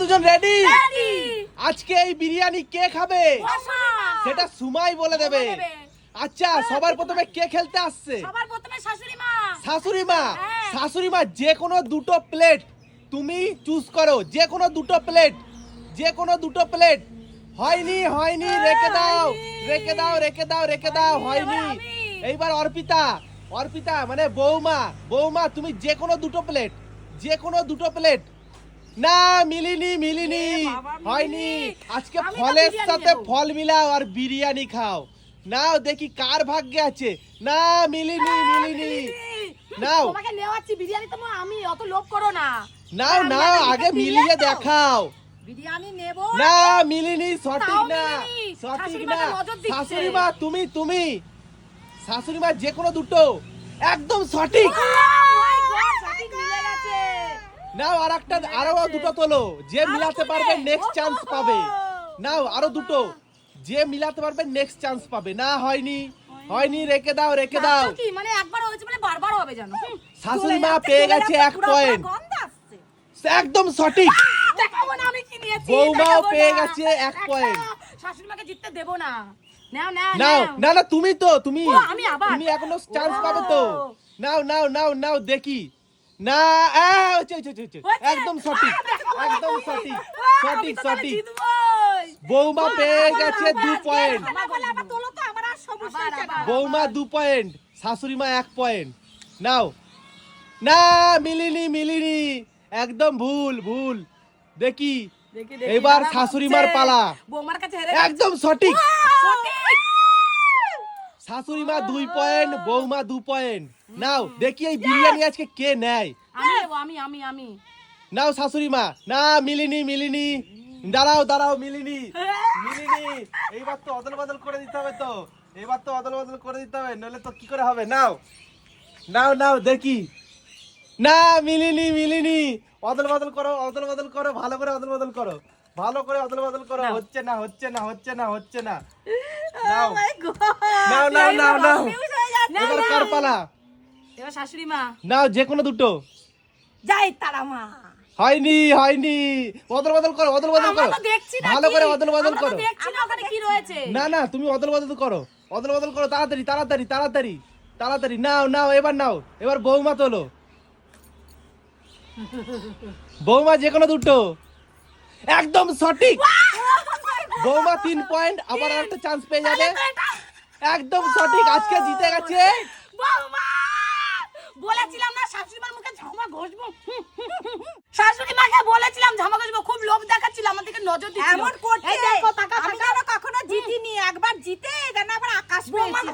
দুজন রেডি আজকে এই বিরিয়ানি কে খাবে? সেটা সুমাই বলে দেবে। আচ্ছা সবার প্রথমে কে খেলতে আসছে? সবার প্রথমে শাশুড়ি মা। শাশুড়ি মা হ্যাঁ। শাশুড়ি মা যে কোনো দুটো প্লেট তুমি চুজ করো। যে কোনো দুটো প্লেট যে কোনো দুটো প্লেট হয়নি হয়নি রেখে দাও। রেখে দাও রেখে দাও রেখে দাও হয়নি। এইবার অর্পিতা অর্পিতা মানে বৌমা। বৌমা তুমি যে কোনো দুটো প্লেট যে কোনো দুটো প্লেট না মিলিনি মিলিনি। হয়নি। আজকে ফলের সাথে ফল মিলাও আর বিরিয়ানি খাও। নাও দেখি কার ভাগ্যে আছে। না মিলিনি মিলিনি। নাও। তোমাকে নেওয়াচ্ছি বিরিয়ানি তো আমি অত লোভ করো না। নাও নাও আগে মিলিয়ে দেখাও। বিরিয়ানি নেব। না মিলিনি সঠিক না সঠিক না। শাশুড়ি মা তুমি তুমি। শাশুড়ি মা যে কোনো দুটো একদম সঠিক। নাও আর একটা আরও দুটো তোলো। যে মিলাতে পারবে নেক্সট চান্স। পাবে। নাও আরও দুটো। যে মিলাতে পারবে নেক্সট চান্স পাবে। না হয়নি। হয়নি। রেখে দাও রেখে দাও। কি মানে একবার হয়েছে মানে বারবার হবে জানো? শাশুড়ি মা পেয়ে গেছে এক আসছে। একদম সঠিক। দেখাবো না আমি কি নিয়েছি বৌমাও পেয়ে গেছে এক পয়েন্ট শাশুড়ি মাকে জিততে দেবো না। নাও নাও না না তুমি তো তুমি। আমি আবার? তুমি এখনও চান্স। পাবে তো। নাও নাও নাও নাও দেখি। না। একদম সঠিক একদম সঠিক সঠিক সঠিক। বৌমা পেয়ে গেছে দু পয়েন্ট। বৌমা দু পয়েন্ট শাশুড়ি মা এক পয়েন্ট নাও। না মিলিনি মিলিনি একদম ভুল ভুল। দেখি এবার শাশুড়ি মার পালা। বৌমার কাছে একদম সঠিক। সঠিক। শাশুড়ি মা দুই পয়েন্ট বৌমা দু পয়েন্ট। নাও দেখি এই বিরিয়ানি আজকে কে নেয়। আমি নেব, আমি আমি আমি। নাও শাশুড়ি মা। না মিলিনি মিলিনি। দাঁড়াও দাঁড়াও মিলিনি। মিলিনি এইবার তো অদল বদল করে দিতে হবে তো। এবার তো অদল বদল করে দিতে হবে নইলে তো কি করে হবে? নাও। নাও নাও দেখি। না মিলিনি মিলিনি। অদল বদল করো অদল বদল করো ভালো করে অদল বদল করো। ভালো করে অদল বদল করো হচ্ছে না হচ্ছে না হচ্ছে না হচ্ছে না। নাও। Oh নাও নাও নাও নাও। confuse যাচ্ছে। এবার কার পালা? এবার শাশুড়ি মা। নাও যে কোনো দুটো। যাই তারা মা। হয়নি হয়নি। অদল বদল করো অদল বদল করো। তো দেখছি না ভালো করে অদল বদল করো। না ওখানে কি রয়েছে। না না তুমি অদল বদল করো। অদল বদল করো তাড়াতাড়ি তাড়াতাড়ি তাড়াতাড়ি তাড়াতাড়ি। নাও নাও এবার নাও। এবার বৌমা তোলো। বৌমা যে কোনো দুটো। একদম সঠিক। বৌমা তিন পয়েন্ট আবার একটা চান্স পেয়ে যাবে। একদম সঠিক আজকে জিতে গেছে। বলেছিলাম না শাশুড়ি মার মুখে ঝামা ঘষবো। শাশুড়ি মাকে বলেছিলাম ঝামা ঘষবো খুব লোভ দেখাচ্ছিল আমার দিকে নজর দিচ্ছিল। এমন এই দেখো টাকা আমি যেন কখনো জিতিনি একবার জিতে যেন আবার আকাশ পেয়েছি।